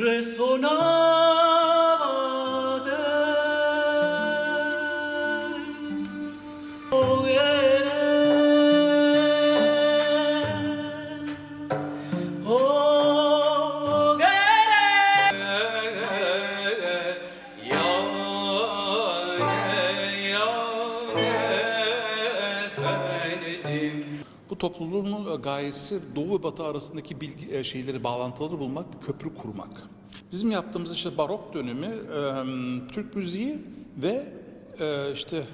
Oh, Bu topluluğun gayesi Doğu ve Batı arasındaki bilgi e, şeyleri, bağlantıları bulmak, köprü kurmak. Bizim yaptığımız işte barok dönemi e, Türk müziği ve e, işte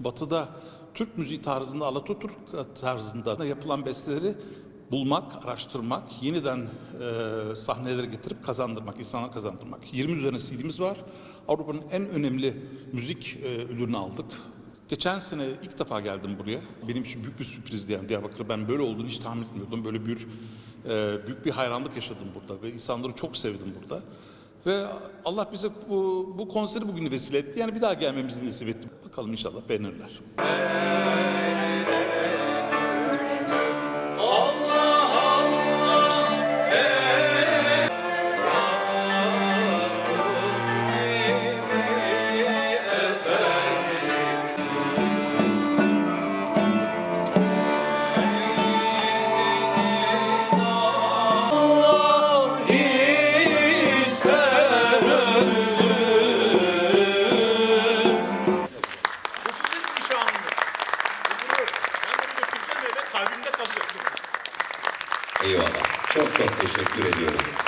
Batı'da Türk müziği tarzında, Alaturk tarzında yapılan besteleri bulmak, araştırmak, yeniden e, sahnelere getirip kazandırmak, insana kazandırmak. 20 üzerine CD'miz var. Avrupa'nın en önemli müzik e, ödülünü aldık. Geçen sene ilk defa geldim buraya. Benim için büyük bir sürprizdi yani Diyarbakır'a. Ben böyle olduğunu hiç tahmin etmiyordum. Böyle bir e, büyük bir hayranlık yaşadım burada ve insanları çok sevdim burada. Ve Allah bize bu, bu konseri bugün vesile etti. Yani bir daha gelmemizi nasip etti. Bakalım inşallah beğenirler. Eyvallah. Çok çok teşekkür ediyoruz.